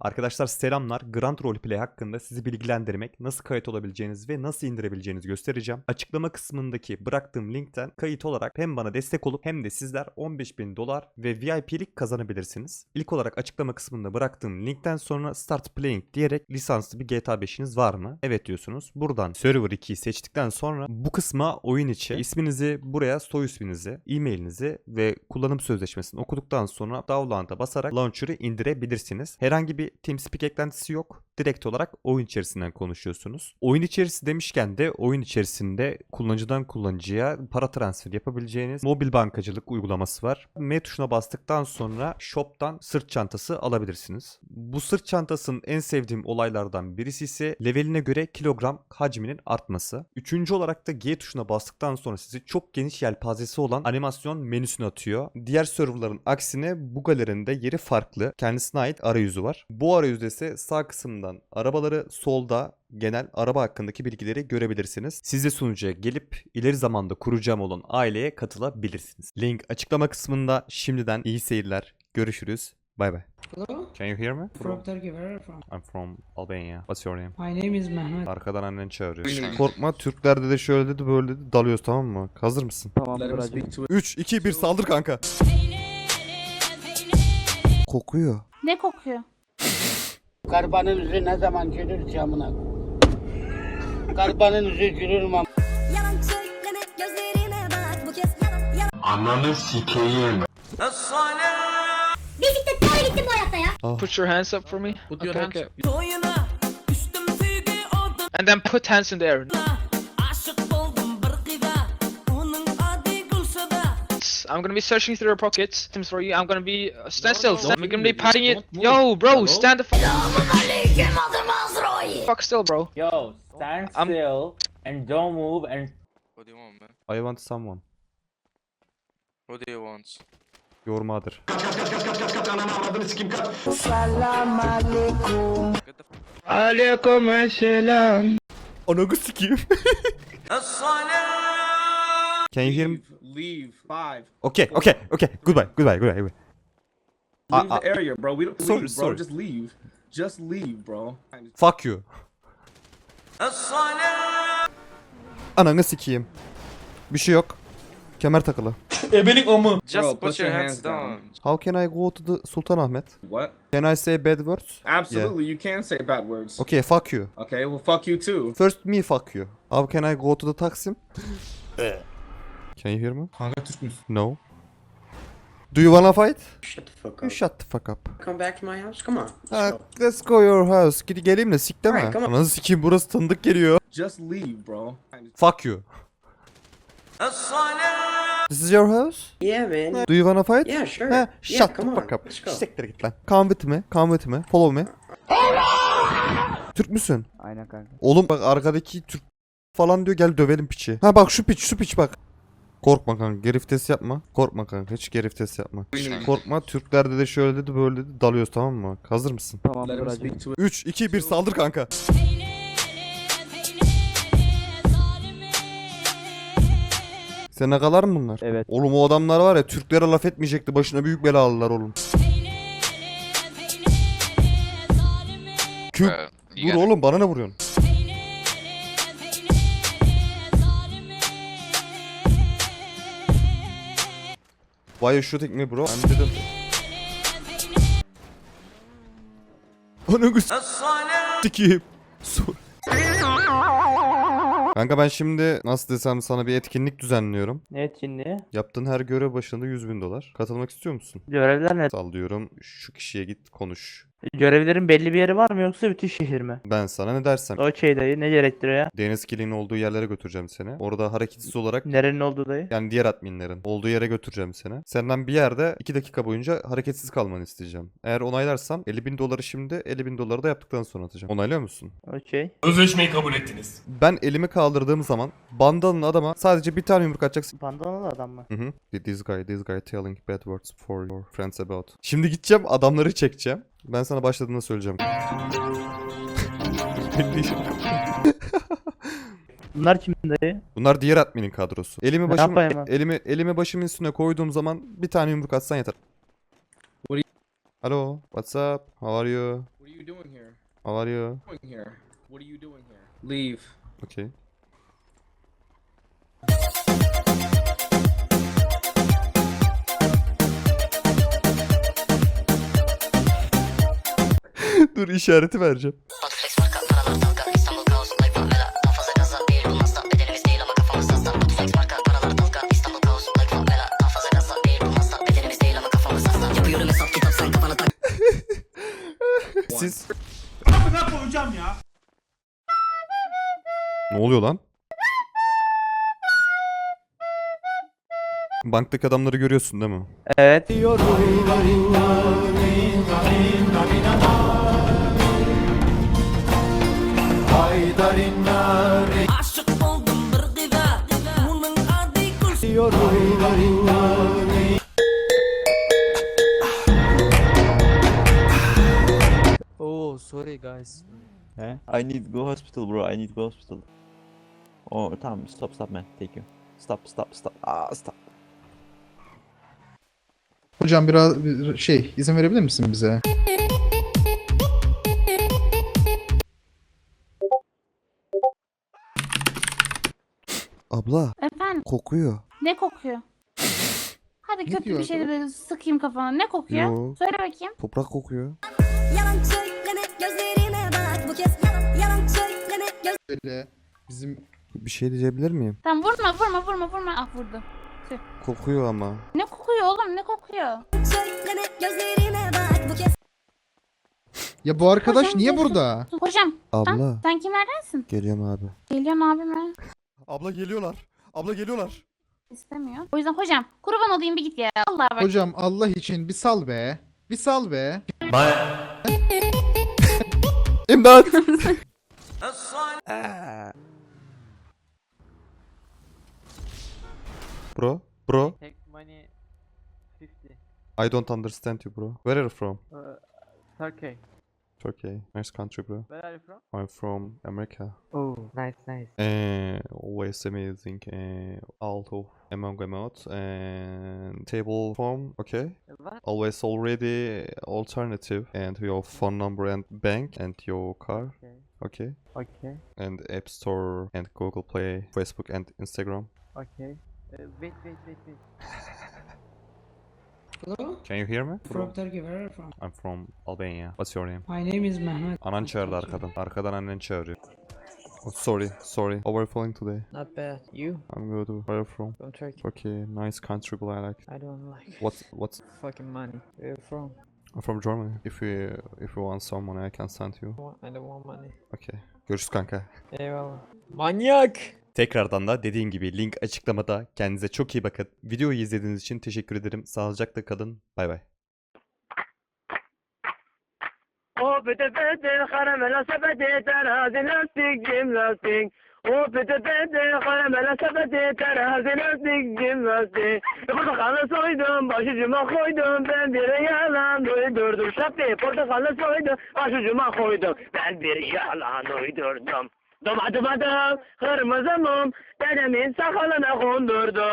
Arkadaşlar selamlar. Grand Roleplay hakkında sizi bilgilendirmek, nasıl kayıt olabileceğinizi ve nasıl indirebileceğinizi göstereceğim. Açıklama kısmındaki bıraktığım linkten kayıt olarak hem bana destek olup hem de sizler 15.000 dolar ve VIP'lik kazanabilirsiniz. İlk olarak açıklama kısmında bıraktığım linkten sonra Start Playing diyerek lisanslı bir GTA 5'iniz var mı? Evet diyorsunuz. Buradan Server 2'yi seçtikten sonra bu kısma oyun içi isminizi buraya soy isminizi, e-mailinizi ve kullanım sözleşmesini okuduktan sonra download'a basarak launcher'ı indirebilirsiniz. Herhangi bir TeamSpeak eklentisi yok. Direkt olarak oyun içerisinden konuşuyorsunuz. Oyun içerisi demişken de oyun içerisinde kullanıcıdan kullanıcıya para transferi yapabileceğiniz mobil bankacılık uygulaması var. M tuşuna bastıktan sonra shop'tan sırt çantası alabilirsiniz. Bu sırt çantasının en sevdiğim olaylardan birisi ise leveline göre kilogram hacminin artması. Üçüncü olarak da G tuşuna bastıktan sonra sizi çok geniş yelpazesi olan animasyon menüsüne atıyor. Diğer serverların aksine bu galerinin de yeri farklı. Kendisine ait arayüzü var. Bu arayüzde ise sağ kısımdan arabaları solda genel araba hakkındaki bilgileri görebilirsiniz. Siz de sunucuya gelip ileri zamanda kuracağım olan aileye katılabilirsiniz. Link açıklama kısmında şimdiden iyi seyirler. Görüşürüz. Bye bye. Hello? Can you hear me? From Turkey, where are you from? I'm from Albania. What's your name? My name is Mehmet. Arkadan annen çağırıyor. Korkma Türklerde de şöyle dedi böyle dedi dalıyoruz tamam mı? Hazır mısın? To 3, 2, 1 saldır kanka. Kokuyor. Ne kokuyor? Karbanın yüzü ne zaman gülür camına? Karbanın yüzü gülür mü? Yalan söyleme gözlerime bak bu kez yalan yalan Birlikte doğru gittim bu hayatta ya Put your hands up for me. Put your Okay, hands okay. And then put hands in the air. I'm gonna be searching through your pockets. Items for you. I'm gonna be uh, stand still. no, stand- We're gonna be don't patting it. move. Yo, bro, Hello? stand the fuck, Aleyküm adım Azrail fuck still, bro. Yo, stand I'm- still and don't move and What do you want, man? I want someone. What do you want? Your mother. Get the Aleyküm selam. Ananı sikeyim. Can you hear me? Leave. Five. Okay, okay, okay. Goodbye, goodbye, goodbye. goodbye. Leave I- the area, bro. We don't Sorry, leave, sorry. bro. Just leave. Just leave, bro. Fuck you. Ananı sikeyim. Bir şey yok. Kemer takılı. Just Bro, put, put your hands down. How can I go to the Sultanahmet? What? Can I say bad words? Absolutely, you can say bad words. Okay, fuck you. Okay, well, fuck you too. First me fuck you. How can I go to the Taksim? can you hear me? Kanka Türk müsün? No. Do you wanna fight? Shut the fuck You shut the fuck up. Come back to my house. Come on. Ha, let's go your house. Gidi geleyim de sik deme. Alright, come on. Ananı sikeyim burası tanıdık geliyor. Just leave, bro. Fuck you. This is your house? Yeah, man. Do you wanna fight? Yeah, sure. Ha, Yeah, shut the come on. fuck up. Let's go. Siktir git lan. Come with me. Come with me. Follow me. Türk müsün? Aynen kanka. Oğlum bak arkadaki Türk falan diyor gel dövelim piçi. Ha bak şu piç şu piç bak. Korkma kanka geriftesi yapma. Korkma kanka hiç geriftesi yapma. Korkma Türklerde de şöyle dedi böyle dedi dalıyoruz tamam mı? Hazır mısın? To 3 2 1 saldır kanka. Sen ne kadar mı bunlar? Evet. Oğlum o adamlar var ya Türklere laf etmeyecekti. Başına büyük bela aldılar oğlum. Küp. Uh, you Dur oğlum bana ne vuruyorsun? Why you shooting me bro? I'm dedim. Ananı s- sikeyim. Su- Kanka ben şimdi nasıl desem sana bir etkinlik düzenliyorum. Ne etkinliği? Yaptığın her görev başında 100 bin dolar. Katılmak istiyor musun? Görevler ne? Sal diyorum şu kişiye git konuş. Görevlerin belli bir yeri var mı yoksa bütün şehir mi? Ben sana ne dersem. Okey dayı ne gerektiriyor ya? Deniz Kili'nin olduğu yerlere götüreceğim seni. Orada hareketsiz olarak Nerenin olduğu dayı? yani diğer adminlerin olduğu yere götüreceğim seni. Senden bir yerde 2 dakika boyunca hareketsiz kalmanı isteyeceğim. Eğer onaylarsan 50 bin doları şimdi 50 bin doları da yaptıktan sonra atacağım. Onaylıyor musun? Okey. Ben elimi kaldırdığım zaman bandalın adama sadece bir tane yumruk atacaksın. Bandanalı adam mı? Hı hı. This guy, this guy telling bad words for your friends about. Şimdi gideceğim adamları çekeceğim. Ben sana başladığında söyleyeceğim. Bunlar kim dayı? Bunlar diğer adminin kadrosu. Elimi başım yapayım ben? elimi elimi başımın üstüne koyduğum zaman bir tane yumruk atsan yeter. Hello, what's up? How are you? What are you doing here? How are you? Doing here? What are you doing here? Leave. Okay. Dur işareti vereceğim. Siz... Kapına koyacağım ya. Ne oluyor lan? Banktaki adamları görüyorsun değil mi? Evet. Aşık oldum bir kıza Onun adı Gülsüm Oh, sorry guys. Eh? I need go hospital bro. I need go hospital. Oh tamam stop stop man. Thank you. Stop stop stop. Ah stop. Hocam biraz bir şey izin verebilir misin bize? Abla Efendim kokuyor. ne kokuyor? Hadi Ne kötü diyor bir şey de sıkayım kafana. Ne kokuyor? Yo. Söyle bakayım. Toprak kokuyor. Yalan söyleme gözlerime bak Bu kez yalan yalan söyleme göz Böyle bizim Bir şey diyebilir miyim? Tamam vurma vurma vurma vurma. Ah vurdu. Kokuyor ama. Ne kokuyor oğlum ne kokuyor? söyleme gözlerime bak Bu kez ya bu arkadaş Hocam, niye burada? Hocam Abla. sen kimlerdensin? Geliyorum abi. Geliyorsun abime. Abla geliyorlar. Abla geliyorlar. İstemiyor. O yüzden hocam kurban olayım bir git ya. Allah bak. Hocam Allah için bir sal be. Bir sal be. İmdat. bro, bro, Take money 50. I don't understand you, bro. Where are you from? Uh, Turkey. Turkey. Nice country, bro. Where are you from? I'm from America. Oh, nice, nice. Uh, always amazing. Uh, out of among amount and table form. Okay. What? Always already alternative and your phone number and bank and your car. Okay. Okay. Okay. And App Store and Google Play, Facebook and Instagram. Okay. Uh, wait, wait, wait, wait. Hello? Can you hear me? From Turkey, where are you from? I'm from Albania. What's your name? My name is Mehmet. Anan çağırdı arkadan. Arkadan annen çağırıyor. Oh, sorry, sorry. How are you feeling today? Not bad. You? I'm good. Where are you from? From Turkey. Okay, nice country, but I like. I don't like What's what's? fucking money. Where you from? I'm from Germany. If you if you want some money, I can send you. I don't want money. Okay. Görüşürüz kanka. Eyvallah. Manyak! Tekrardan da dediğim gibi link açıklamada. Kendinize çok iyi bakın. Videoyu izlediğiniz için teşekkür ederim. Sağlıcakla kalın. Bay bay. O pete pete karamela sepeti terazi lastik cim lastik. O pete pete karamela sepeti terazi lastik cim lastik. Portakalı soydum başucuma koydum ben bir yalan uydurdum. Şapte portakalı soydum başucuma koydum ben bir yalan uydurdum. Domadı badım, kırmızı mum, dedemin sakalına kondurdu.